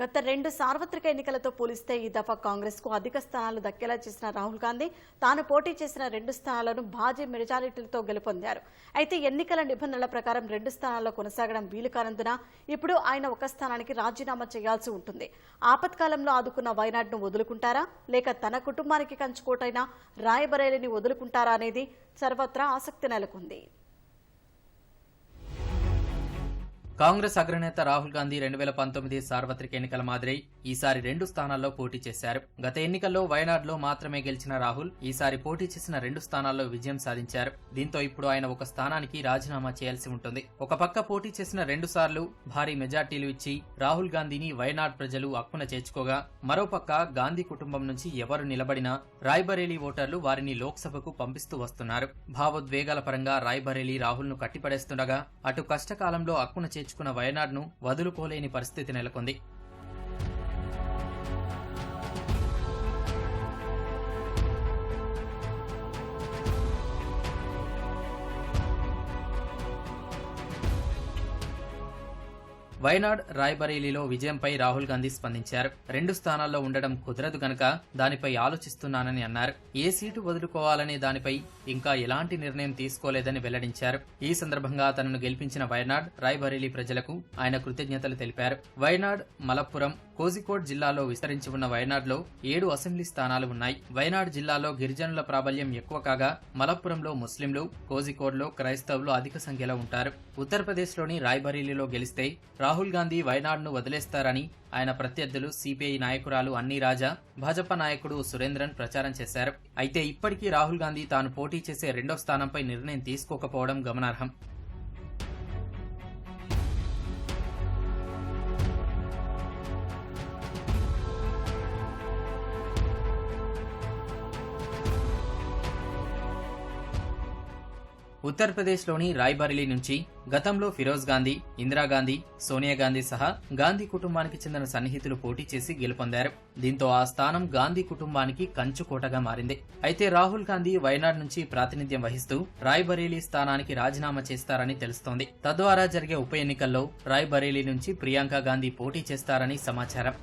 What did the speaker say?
గత రెండు సార్వత్రిక ఎన్నికలతో పోలిస్తే ఈ దఫా కాంగ్రెస్కు అధిక స్థానాలు దక్కేలా చేసిన రాహుల్ గాంధీ తాను పోటీ చేసిన రెండు స్థానాలను భారీ మెజారిటీలతో గెలుపొందారు. అయితే ఎన్నికల నిబంధనల ప్రకారం రెండు స్థానాల్లో కొనసాగడం వీలు కానందున ఇప్పుడు ఆయన ఒక స్థానానికి రాజీనామా చేయాల్సి ఉంటుంది. ఆపత్కాలంలో ఆదుకున్న వైనాడ్ను వదులుకుంటారా? లేక తన కుటుంబానికి కంచుకోటైన రాయబరేలిని వదులుకుంటారా అనేది సర్వత్రా ఆసక్తి నెలకొంది. కాంగ్రెస్ అగ్రనేత రాహుల్ గాంధీ రెండు వేల పంతొమ్మిది సార్వత్రిక ఎన్నికల మాదిరి ఈసారి రెండు స్థానాల్లో పోటీ చేశారు. గత ఎన్నికల్లో వయనాడ్లో మాత్రమే గెలిచిన రాహుల్ ఈసారి పోటీ చేసిన రెండు స్థానాల్లో విజయం సాధించారు. దీంతో ఇప్పుడు ఆయన ఒక స్థానానికి రాజీనామా చేయాల్సి ఉంటుంది. ఒక పక్క పోటీ చేసిన రెండు సార్లు భారీ మెజార్టీలు ఇచ్చి రాహుల్ గాంధీని వయనాడ్ ప్రజలు అక్కున చేర్చుకోగా మరోపక్క గాంధీ కుటుంబం నుంచి ఎవరు నిలబడినా రాయ్బరేలీ ఓటర్లు వారిని లోక్సభకు పంపిస్తూ వస్తున్నారు. భావోద్వేగాల పరంగా రాయ్బరేలీ రాహుల్ను కట్టిపడేస్తుండగా అటు కష్టకాలంలో అక్కున చేర్చుకున్న వయనాడ్ను వదులుకోలేని పరిస్థితి నెలకొంది. వయనాడ్ రాయ్బరేలీలో విజయంపై రాహుల్ గాంధీ స్పందించారు. రెండు స్థానాల్లో ఉండడం కుదరదు గనక దానిపై ఆలోచిస్తున్నానని అన్నారు. ఏ సీటు వదులుకోవాలనే దానిపై ఇంకా ఎలాంటి నిర్ణయం తీసుకోలేదని వెల్లడించారు. ఈ సందర్భంగా తనను గెలిపించిన వయనాడ్ రాయ్బరేలీ ప్రజలకు ఆయన కృతజ్ఞతలు తెలిపారు. వయనాడ్ మలప్పురం కోజికోడ్ జిల్లాలో విస్తరించి ఉన్న వయనాడ్లో ఏడు అసెంబ్లీ స్థానాలు ఉన్నాయి వయనాడ్ జిల్లాలో గిరిజనుల ప్రాబల్యం ఎక్కువ కాగా మలప్పురంలో ముస్లింలు కోజికోడ్లో క్రైస్తవులు అధిక సంఖ్యలో ఉంటారు. ఉత్తరప్రదేశ్లోని రాయ్బరేలీలో గెలిస్తే రాహుల్ గాంధీ వయనాడ్ను వదిలేస్తారని ఆయన ప్రత్యర్థులు సిపిఐ నాయకురాలు అన్ని రాజా భాజపా నాయకుడు సురేంద్రన్ ప్రచారం చేశారు. అయితే ఇప్పటికీ రాహుల్ గాంధీ తాను పోటీ చేసే రెండో స్థానంపై నిర్ణయం తీసుకోకపోవడం గమనార్హం. ఉత్తరప్రదేశ్లోని రాయ్బరేలీ నుంచి గతంలో ఫిరోజ్ గాంధీ ఇందిరాగాంధీ సోనియా గాంధీ సహా గాంధీ కుటుంబానికి చెందిన సన్నిహితులు పోటీ చేసి గెలుపొందారు. దీంతో ఆ స్థానం గాంధీ కుటుంబానికి కంచుకోటగా మారింది. అయితే రాహుల్ గాంధీ వయనాడ్ నుంచి ప్రాతినిధ్యం వహిస్తూ రాయ్బరేలీ స్థానానికి రాజీనామా చేస్తారని తెలుస్తోంది. తద్వారా జరిగే ఉప ఎన్నికల్లో రాయ్బరేలీ నుంచి ప్రియాంక గాంధీ పోటీ చేస్తారని సమాచారం.